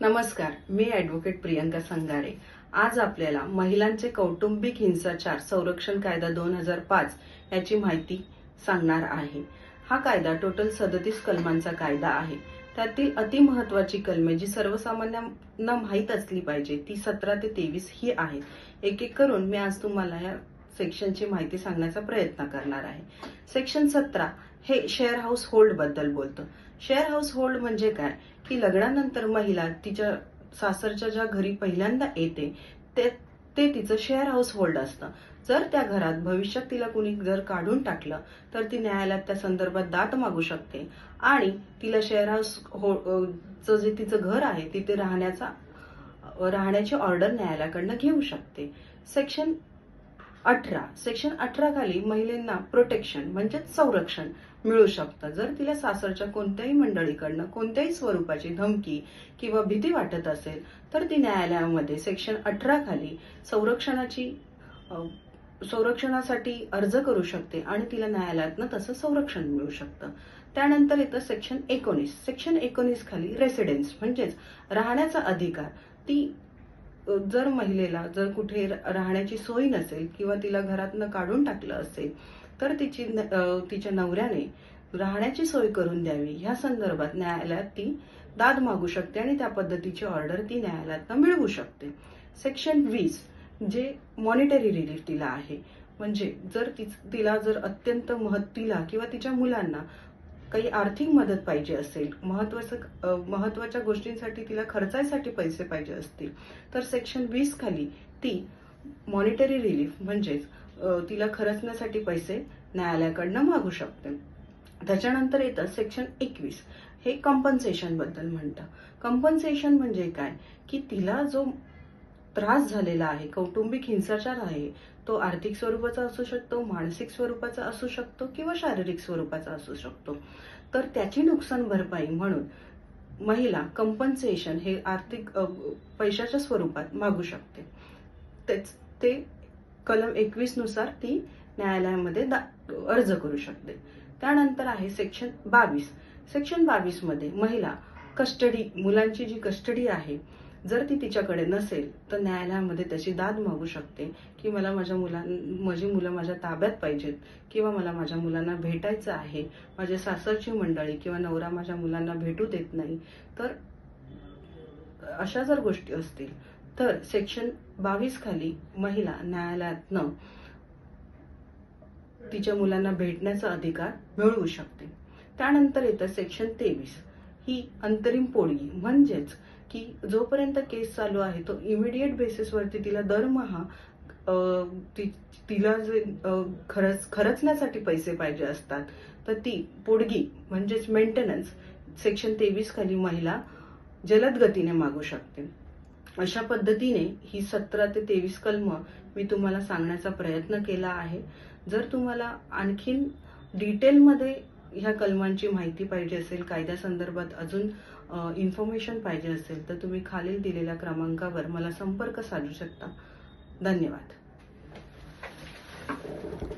नमस्कार मी ॲडव्होकेट प्रियंका संगारे. आज आपल्याला महिलांचे कौटुंबिक हिंसाचार संरक्षण कायदा दोन हजार पाच याची माहिती सांगणार आहे. हा कायदा टोटल सदतीस कलमांचा कायदा आहे. त्यातील अतिमहत्वाची कलमे जी सर्वसामान्यांना माहीत असली पाहिजे ती सतरा ते तेवीस ही आहे. एक एक करून मी आज तुम्हाला या सेक्शनची माहिती सांगण्याचा प्रयत्न करणार आहे. सेक्शन सतरा हे शेअर हाऊस होल्डबद्दल बोलतं. शेअर हाऊस होल्ड म्हणजे काय? की लग्नानंतर महिला तिच्या सासरच्या ज्या घरी पहिल्यांदा येते ते ते तिचं शेअर हाऊस होल्ड असतं. जर त्या घरात भविष्यात तिला कुणी जर काढून टाकलं तर ती न्यायालयात त्या संदर्भात दात मागू शकते. आणि तिला शेअर हाऊस हो चं जे तिचं घर आहे तिथे राहण्याचा राहण्याची ऑर्डर न्यायालयाकडनं घेऊ शकते. सेक्शन अठरा सेक्शन अठरा खाली महिलांना प्रोटेक्शन म्हणजे संरक्षण मिळू शकतं. जर तिला सासरच्या कोणत्याही मंडळीकडनं कोणत्याही स्वरूपाची धमकी किंवा भीती वाटत असेल तर ती न्यायालयामध्ये सेक्शन अठरा खाली संरक्षणाची संरक्षणासाठी अर्ज करू शकते आणि तिला न्यायालयातनं तसं संरक्षण मिळू शकतं. त्यानंतर येतं सेक्शन एकोणीस. सेक्शन एकोणीस खाली रेसिडेन्स म्हणजेच राहण्याचा अधिकार. ती जर महिलेला जर कुठे राहण्याची सोय नसेल किंवा तिला घरातनं काढून टाकलं असेल तर तिची न- तिच्या नवऱ्याने राहण्याची सोय करून द्यावी. ह्या संदर्भात न्यायालयात ती दाद मागू शकते आणि त्या पद्धतीची ऑर्डर ती न्यायालयातनं मिळवू शकते. सेक्शन वीस जे मॉनिटरी रिलीफ तिला आहे म्हणजे जर तिच- तिला जर अत्यंत महत्तीला किंवा तिच्या मुलांना काही आर्थिक मदत पाहिजे असेल महत्वाचं महत्त्वाच्या गोष्टींसाठी तिला खर्चासाठी पैसे पाहिजे असतील तर सेक्शन वीस खाली ती मॉनिटरी रिलीफ म्हणजेच तिला खर्चण्यासाठी पैसे न्यायालयाकडनं मागू शकते. त्याच्यानंतर येतं सेक्शन एकवीस. हे कम्पन्सेशनबद्दल म्हणतं. कम्पन्सेशन म्हणजे काय? की तिला जो त्रास झालेला आहे कौटुंबिक हिंसाचार आहे तो आर्थिक स्वरूपाचा असू शकतो मानसिक स्वरूपाचा असू शकतो किंवा शारीरिक स्वरूपाचा असू शकतो. तर त्याची नुकसान भरपाई म्हणून महिला कंपन्सेशन हे आर्थिक पैशाच्या स्वरूपात मागू शकते. तेच ते कलम एकवीसनुसार ती न्यायालयामध्ये दा- अर्ज करू शकते. त्यानंतर आहे सेक्शन बावीस. सेक्शन बावीसमध्ये महिला कस्टडी मुलांची जी कस्टडी आहे जर ती तिच्याकडे नसेल तर न्यायालयामध्ये त्याची दाद मागू शकते की मला माझ्या मुलां माझी मुलं माझ्या ताब्यात पाहिजेत किंवा मला माझ्या मुलांना भेटायचं आहे माझ्या सासरची मंडळी किंवा नवरा माझ्या मुलांना भेटू देत नाही तर अशा जर गोष्टी असतील तर सेक्शन बावीस खाली महिला न्यायालयातनं तिच्या मुलांना भेटण्याचा अधिकार मिळवू शकते. त्यानंतर येतं सेक्शन तेवीस. ही अंतरिम पोळगी म्हणजेच की जोपर्यंत केस चालू आहे तो इमिडिएट बेसिसवरती तिला दरमहा ति- तिला जे खरच खरचण्यासाठी पैसे पाहिजे असतात तर ती पोडगी म्हणजेच मेंटेनन्स सेक्शन तेवीस खाली महिला जलद गतीने मागू शकते. अशा पद्धतीने ही सतरा ते तेवीस कलम मी तुम्हाला सांगण्याचा प्रयत्न केला आहे. जर तुम्हाला आणखीन डिटेलमध्ये ह्या कलमांची माहिती पाहिजे असेल कायद्यासंदर्भात अजून इन्फॉर्मेशन पाहिजे असेल तर तुम्ही खालील दिलेल्या क्रमांकावर मला संपर्क साधू शकता. धन्यवाद.